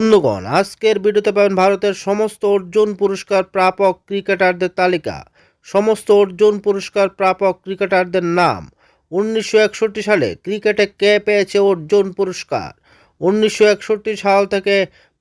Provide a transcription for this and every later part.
বন্ধুগণ, আজকের ভিডিওতে পাবেন ভারতের সমস্ত অর্জুন পুরস্কার প্রাপক ক্রিকেটারদের তালিকা। সমস্ত অর্জুন পুরস্কার প্রাপক ক্রিকেটারদের নাম। উনিশশো একষট্টি সালে ক্রিকেটে কে পেয়েছে অর্জুন পুরস্কার? উনিশশো একষট্টি সাল থেকে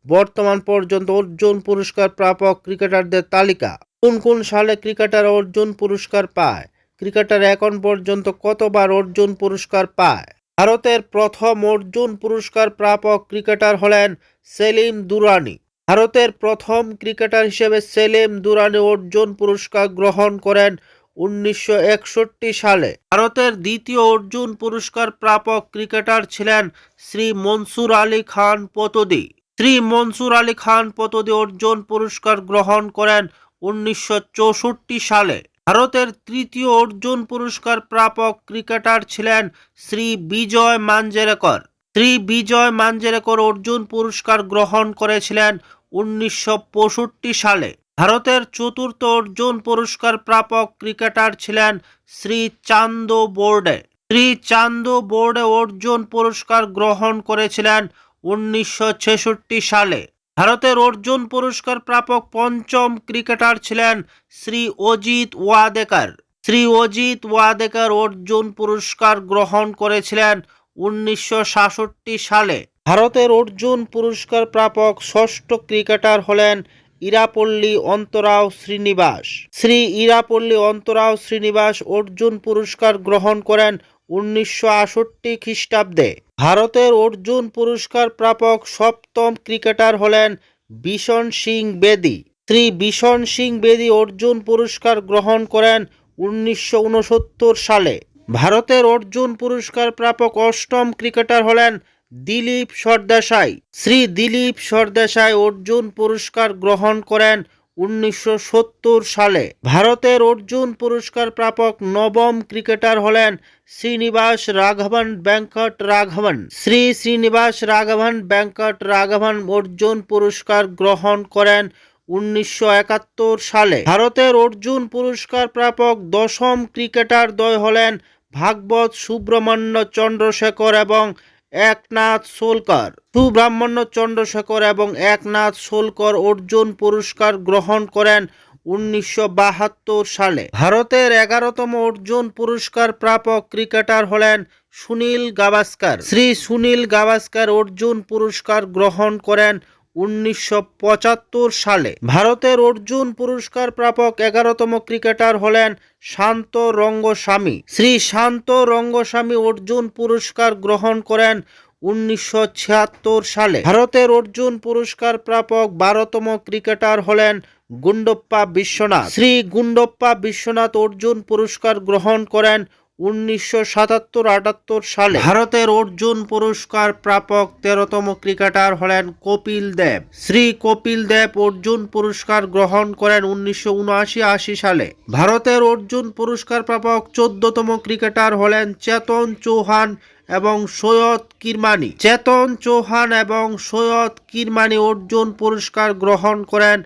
বর্তমান পর্যন্ত অর্জুন পুরস্কার প্রাপক ক্রিকেটারদের তালিকা। কোন কোন সালে ক্রিকেটার অর্জুন পুরস্কার পায়? ক্রিকেটার এখন পর্যন্ত কতবার অর্জুন পুরস্কার পায়? ভারতের প্রথম অর্জুন পুরস্কার প্রাপক ক্রিকেটার হলেন সেলিম দুরানি। ভারতের প্রথম ক্রিকেটার হিসেবে সেলিম দুরানি অর্জুন পুরস্কার গ্রহণ করেন উনিশশো একষট্টি সালে। ভারতের দ্বিতীয় অর্জুন পুরস্কার প্রাপক ক্রিকেটার ছিলেন শ্রী মনসুর আলী খান পতদি। শ্রী মনসুর আলী খান পতদি অর্জুন পুরস্কার গ্রহণ করেন উনিশশো চৌষট্টি সালে। ভারতের তৃতীয় অর্জুন পুরস্কার প্রাপক ক্রিকেটার ছিলেন শ্রী বিজয় মাঞ্জেরেকর। শ্রী বিজয় মাঞ্জেরেকর অর্জুন পুরস্কার গ্রহণ করেছিলেন উনিশশো পঁয়ষট্টি সালে। ভারতের চতুর্থ অর্জুন পুরস্কার প্রাপক ক্রিকেটার ছিলেন শ্রী চান্দ বোর্ডে। শ্রী চান্দ বোর্ডে অর্জুন পুরস্কার গ্রহণ করেছিলেন উনিশশো ছেষট্টি সালে। ভারতের অর্জুন পুরস্কার প্রাপক পঞ্চম ক্রিকেটার ছিলেন শ্রী অজিত ওয়াদেকার। শ্রী অজিত ওয়াদেকার অর্জুন পুরস্কার গ্রহণ করেছিলেন উনিশশো সাতষট্টি সালে। ভারতের অর্জুন পুরস্কার প্রাপক ষষ্ঠ ক্রিকেটার হলেন ইরাপল্লী অন্তরাও শ্রীনিবাস। শ্রী ইরাপল্লী অন্তরাও শ্রীনিবাস অর্জুন পুরস্কার গ্রহণ করেন উনিশশো আষট্টি খ্রিস্টাব্দে ভারতের অর্জুন পুরস্কার প্রাপক সপ্তম ক্রিকেটার হলেন বিশন সিং বেদি। শ্রী বিশন সিং বেদি অর্জুন পুরস্কার গ্রহণ করেন উনিশশো উনসত্তর সালে। ভারতের অর্জুন পুরস্কার প্রাপক অষ্টম ক্রিকেটার হলেন দিলীপ সরদেশাই। শ্রী দিলীপ সরদেশাই অর্জুন পুরস্কার গ্রহণ করেন উনিশশো সত্তর সালে ভারতের অর্জুন পুরস্কার প্রাপক নবম ক্রিকেটার হলেন শ্রীনিবাস রাঘবন ব্যাঙ্কট রাঘবন। শ্রী শ্রীনিবাস রাঘবন ব্যাঙ্কট রাঘবন অর্জুন পুরস্কার গ্রহণ করেন উনিশশো একাত্তর সালে। ভারতের অর্জুন পুরস্কার প্রাপক দশম ক্রিকেটার দ্বয় হলেন ভাগবত সুব্রহ্মণ্য চন্দ্রশেখর এবং একনাথ সোলকার। সুব্রাহ্মণ্য চন্দ্রশেখর এবং একনাথ সোলকর অর্জুন পুরস্কার গ্রহণ করেন উনিশশো বাহাত্তর সালে। ভারতের এগারোতম অর্জুন পুরস্কার প্রাপক ক্রিকেটার হলেন সুনীল গাভাস্কার। শ্রী সুনীল গাভাস্কার অর্জুন পুরস্কার গ্রহণ করেন উনিশশো পঁচাত্তর সালে ভারতের অর্জুন পুরস্কার প্রাপক এগারোতম ক্রিকেটার হলেন শান্ত রঙ্গস্বামী শ্রী শান্ত রঙ্গস্বামী অর্জুন পুরস্কার গ্রহণ করেন উনিশশো ছিয়াত্তর সালে। ভারতের অর্জুন পুরস্কার প্রাপক বারোতম ক্রিকেটার হলেন গুন্ডপ্পা বিশ্বনাথ। শ্রী গুন্ডপ্পা বিশ্বনাথ অর্জুন পুরস্কার গ্রহণ করেন উনিশশো সাতাত্তর আটাত্তর সালে ভারতের অর্জুন পুরস্কার প্রাপক তেরোতম ক্রিকেটার হলেন কপিল দেব। শ্রী কপিল দেব অর্জুন পুরস্কার গ্রহণ করেন উনিশশো উনআশি আশি সালে। ভারতের অর্জুন পুরস্কার প্রাপক চোদ্দতম ক্রিকেটার হলেন চেতন চৌহান এবং সৈয়দ কিরমানি। চেতন চৌহান এবং সৈয়দ কিরমানি অর্জুন পুরস্কার গ্রহণ করেন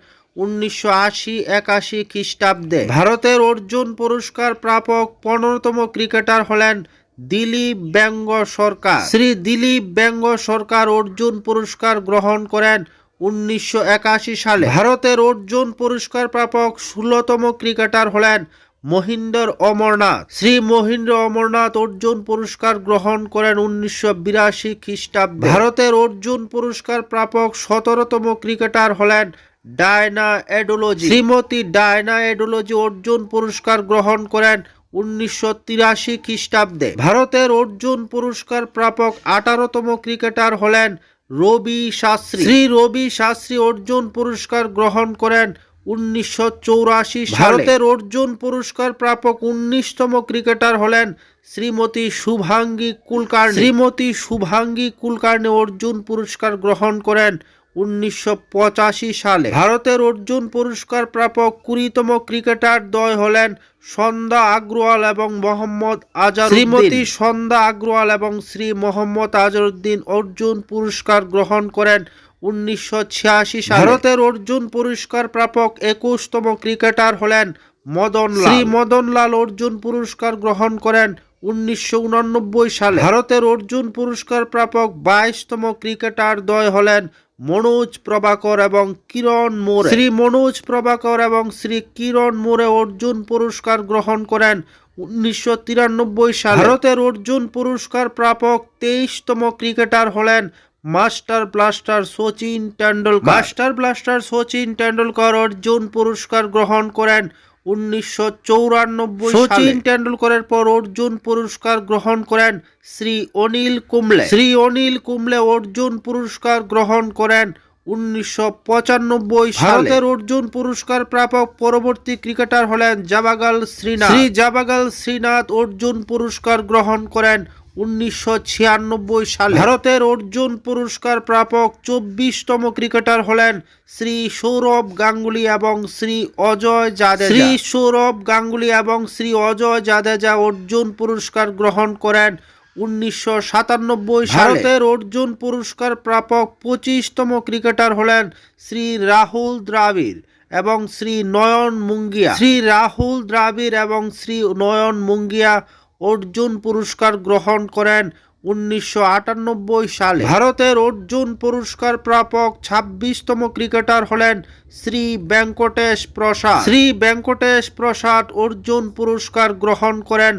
উনিশশো আশি, একাশি খ্রিস্টাব্দে ভারতের অর্জুন পুরস্কার প্রাপক পনেরোতম ক্রিকেটার হলেন দিলীপ ব্যঙ্গ সরকার। শ্রী দিলীপ ব্যঙ্গ সরকার অর্জুন পুরস্কার গ্রহণ করেন উনিশশো একাশি সালে। ভারতের অর্জুন পুরস্কার প্রাপক ষোলোতম ক্রিকেটার হলেন মহিন্দর অমরনাথ। শ্রী মহিন্দ্র অমরনাথ অর্জুন পুরস্কার গ্রহণ করেন উনিশশো বিরাশি খ্রিস্টাব্দে। ভারতের অর্জুন পুরস্কার প্রাপক সতেরোতম ক্রিকেটার হলেন ডায়না এডোলজি। শ্রীমতী ডায়না এডোলজি অর্জুন পুরস্কার গ্রহণ করেন উনিশশো তিরাশি খ্রিস্টাব্দে। ভারতের অর্জুন পুরস্কার প্রাপক আঠারোতম ক্রিকেটার হলেন রবি শাস্ত্রী। শ্রী রবি শাস্ত্রী অর্জুন পুরস্কার গ্রহণ করেন উনিশশো চৌরাশি ভারতের অর্জুন পুরস্কার প্রাপক উনিশতম ক্রিকেটার হলেন শ্রীমতী শুভাঙ্গী কুলকার্নি শ্রীমতী শুভাঙ্গী কুলকার্ণী অর্জুন পুরস্কার গ্রহণ করেন উনিশশো পঁচাশি সালে ভারতের অর্জুন পুরস্কার প্রাপক কুড়িতম ক্রিকেটার দ্বয় হলেন সন্ধ্যা আগ্রওয়াল এবং মোহাম্মদ আজার শ্রীমতী সন্ধ্যা আগ্রওয়াল এবং শ্রী মোহাম্মদ আজরুদ্দিন অর্জুন পুরস্কার গ্রহণ করেন উনিশশো ছিয়াশি সালে। ভারতের অর্জুন পুরস্কার প্রাপক একুশতম ক্রিকেটার হলেন মদন শ্রী মদনলাল অর্জুন পুরস্কার গ্রহণ করেন উনিশশো উনানব্বই সালে। ভারতের অর্জুন পুরস্কার প্রাপক বাইশতম ক্রিকেটার দ্বয় হলেন মনোজ প্রভাকর এবং কিরণ মোরে। শ্রী মনোজ প্রভাকর এবং শ্রী কিরণ মোরে অর্জুন পুরস্কার গ্রহণ করেন উনিশশো তিরানব্বই সালে। ভারতের অর্জুন পুরস্কার প্রাপক তেইশতম ক্রিকেটার হলেন master blaster Sachin Tendulkar master blaster Sachin Tendulkar Arjun পুরস্কার গ্রহণ করেন উনিশশো চৌরানব্বই সচিন টেন্ডুলকরের পর অর্জুন পুরস্কার গ্রহণ করেন শ্রী অনিল কুম্বলে। শ্রী অনিল কুম্বলে অর্জুন পুরস্কার গ্রহণ করেন উনিশশো পঁচানব্বই ভারতের অর্জুন পুরস্কার প্রাপক পরবর্তী ক্রিকেটার হলেন জাবাগাল শ্রীনাথ। শ্রী জাবাগাল শ্রীনাথ অর্জুন পুরস্কার গ্রহণ করেন উনিশশো ছিয়ানব্বই সালে ভারতের অর্জুন পুরস্কার প্রাপক চব্বিশতম ক্রিকেটার হলেন শ্রী সৌরভ গাঙ্গুলি এবং শ্রী অজয় জাদেজা। শ্রী সৌরভ গাঙ্গুলি এবং শ্রী অজয় জাদেজা অর্জুন পুরস্কার গ্রহণ করেন উনিশশো সাতানব্বই ভারতের অর্জুন পুরস্কার প্রাপক পঁচিশতম ক্রিকেটার হলেন শ্রী রাহুল দ্রাবিড় এবং শ্রী নয়ন মুঙ্গিয়া। শ্রী রাহুল দ্রাবিড় এবং শ্রী নয়ন মুঙ্গিয়া অর্জুন পুরস্কার গ্রহণ করেন উনিশশো আটানব্বই সালে। ভারতের অর্জুন পুরস্কার প্রাপক ছাব্বিশতম ক্রিকেটার হলেন শ্রী ব্যঙ্কটেশ প্রসাদ। শ্রী ব্যঙ্কটেশ প্রসাদ অর্জুন পুরস্কার গ্রহণ করেন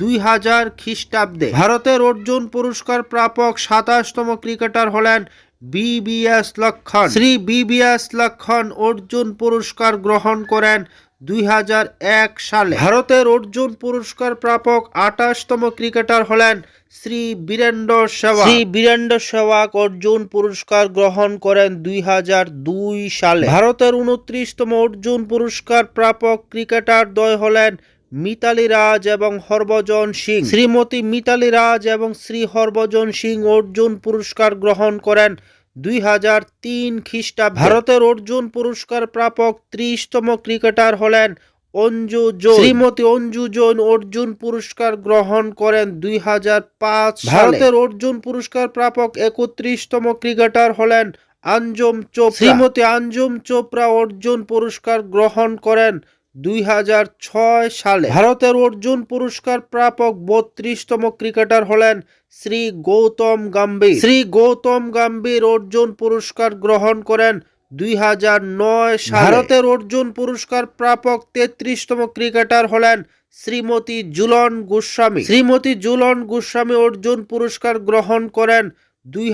দুই হাজার খ্রিস্টাব্দে। ভারতের অর্জুন পুরস্কার প্রাপক সাতাশতম ক্রিকেটার হলেন বিবিএস লক্ষণ। শ্রী বিবিএস লক্ষণ অর্জুন পুরস্কার গ্রহণ করেন দুই হাজার এক সালে ভারতের অর্জুন পুরস্কার প্রাপক আঠাশতম ক্রিকেটার হলেন শ্রী বীরেন্দ্র সেওয়াগ শ্রী বীরেন্দ্র সেওয়াগ অর্জুন পুরস্কার গ্রহণ করেন দুই হাজার দুই সালে। ভারতের উনত্রিশতম অর্জুন পুরস্কার প্রাপক ক্রিকেটার দ্বয় হলেন মিতালি রাজ এবং হরভজন সিং। শ্রীমতী মিতালি রাজ এবং শ্রী হরভজন সিং অর্জুন পুরস্কার গ্রহণ করেন দুই হাজার তিন খ্রিস্টাব্দ ভারতের অর্জুন পুরস্কার প্রাপক ত্রিশতম ক্রিকেটার হলেন অঞ্জু জৈন। শ্রীমতী অঞ্জু জৈন অর্জুন পুরস্কার গ্রহণ করেন দুই হাজার পাঁচ ভারতের অর্জুন পুরস্কার প্রাপক একত্রিশতম ক্রিকেটার হলেন আঞ্জুম চোপড়া। শ্রীমতী আঞ্জুম চোপড়া অর্জুন পুরস্কার গ্রহণ করেন দুই হাজার ছয় সালে ভারতের অর্জুন পুরস্কার প্রাপক বত্রিশতম ক্রিকেটার হলেন শ্রী গৌতম গম্ভীর। শ্রী গৌতম গম্ভীর অর্জুন পুরস্কার গ্রহণ করেন দুই হাজার নয় সালে। ভারতের অর্জুন পুরস্কার প্রাপক তেত্রিশতম ক্রিকেটার হলেন শ্রীমতী জুলন গোস্বামী। শ্রীমতী জুলন গোস্বামী অর্জুন পুরস্কার গ্রহণ করেন দুই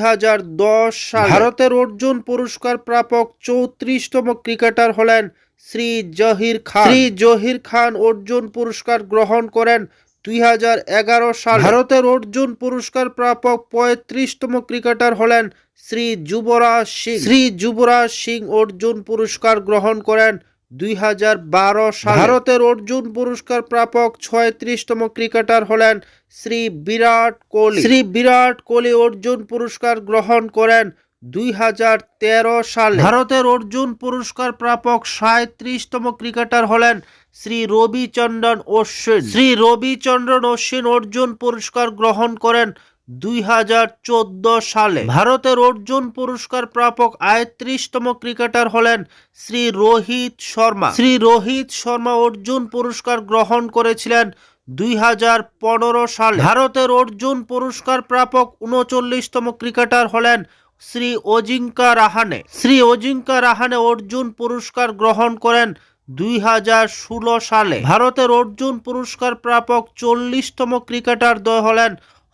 সাল। ভারতের অর্জুন পুরস্কার প্রাপক চৌত্রিশতম ক্রিকেটার হলেন শ্রী জহির খান। শ্রী জহির খান অর্জুন পুরস্কার গ্রহণ করেন দুই হাজার এগারো সাল। ভারতের অর্জুন পুরস্কার প্রাপক পঁয়ত্রিশতম ক্রিকেটার হলেন শ্রী যুবরাজ সিং। শ্রী যুবরাজ সিং অর্জুন পুরস্কার গ্রহণ করেন দুই হাজার বারো সাল। ভারতের অর্জুন পুরস্কার প্রাপক ছয়ত্রিশতম ক্রিকেটার হলেন শ্রী বিরাট কোহলি। শ্রী বিরাট কোহলি অর্জুন পুরস্কার গ্রহণ করেন দুই হাজার তেরো সালে ভারতের অর্জুন পুরস্কার প্রাপক সাঁত্রিশতম ক্রিকেটার হলেন শ্রী রবিচন্দ্রন অশ্বিন। শ্রী রবিচন্দ্রন অশ্বিন অর্জুন পুরস্কার গ্রহণ করেন দুই হাজার চোদ্দ সালে। ভারতের অর্জুন পুরস্কার প্রাপক আয়ত্রিশতম ক্রিকেটার হলেন শ্রী রোহিত শর্মা। শ্রী রোহিত শর্মা অর্জুন পুরস্কার গ্রহণ করেছিলেন দুই হাজার পনেরো সালে। ভারতের অর্জুন পুরস্কার প্রাপক উনচল্লিশতম ক্রিকেটার হলেন শ্রী অজিঙ্কা রাহানে শ্রী অজিঙ্কা রাহানে অর্জুন পুরস্কার গ্রহণ করেন দুই হাজার ষোলো সালে। ভারতের অর্জুন পুরস্কার প্রাপক চল্লিশতম ক্রিকেটার দ্বয় হলেন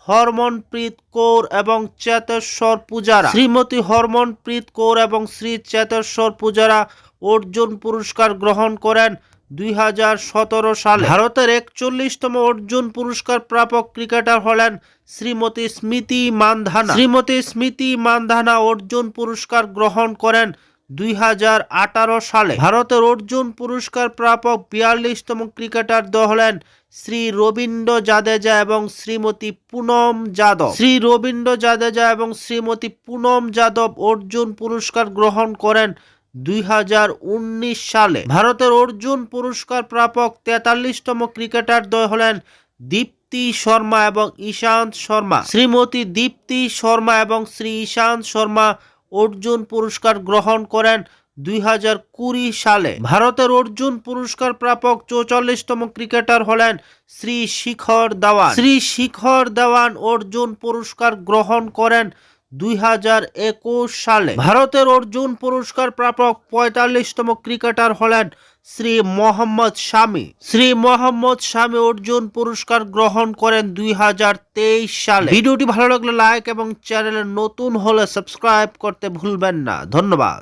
হরমনপ্রীত কৌর এবং চেতেশ্বর পূজারা। শ্রীমতী হরমনপ্রীত কৌর এবং শ্রী চেতেশ্বর পূজারা অর্জুন পুরস্কার গ্রহণ করেন দুই হাজার সতেরো সালে ভারতের একচল্লিশতম অর্জুন পুরস্কার প্রাপক ক্রিকেটার হলেন শ্রীমতী স্মৃতি মানধানা। শ্রীমতী স্মৃতি মানধানা অর্জুন পুরস্কার গ্রহণ করেন দুই হাজার আঠারো সালে। ভারতের অর্জুন পুরস্কার প্রাপক বিয়াল্লিশতম ক্রিকেটার দ হলেন শ্রী রবীন্দ্র জাদেজা এবং শ্রীমতী পুনম যাদব। শ্রী রবীন্দ্র জাদেজা এবং শ্রীমতী পুনম যাদব অর্জুন পুরস্কার গ্রহণ করেন দুই হাজার উনিশ সালে ভারতের অর্জুন পুরস্কার প্রাপক তেতাল্লিশতম ক্রিকেটার দ্বয় হলেন দীপ্তি শর্মা এবং ঈশান্ত শর্মা। শ্রীমতী দীপ্তি শর্মা এবং শ্রী ঈশান্ত শর্মা অর্জুন পুরস্কার গ্রহণ করেন দুই হাজার কুড়ি সালে। ভারতের অর্জুন পুরস্কার প্রাপক চৌচল্লিশতম ক্রিকেটার হলেন শ্রী শিখর দাওয়ান। শ্রী শিখর দেওয়ান অর্জুন পুরস্কার গ্রহণ করেন দুই হাজার একুশ সালে ভারতের অর্জুন পুরস্কার প্রাপক পঁয়তাল্লিশতম ক্রিকেটার হলেন শ্রী মোহাম্মদ শামি। শ্রী মোহাম্মদ শামি অর্জুন পুরস্কার গ্রহণ করেন দুই হাজার তেইশ সালে। ভিডিওটি ভালো লাগলে লাইক এবং চ্যানেলে নতুন হলে সাবস্ক্রাইব করতে ভুলবেন না। ধন্যবাদ।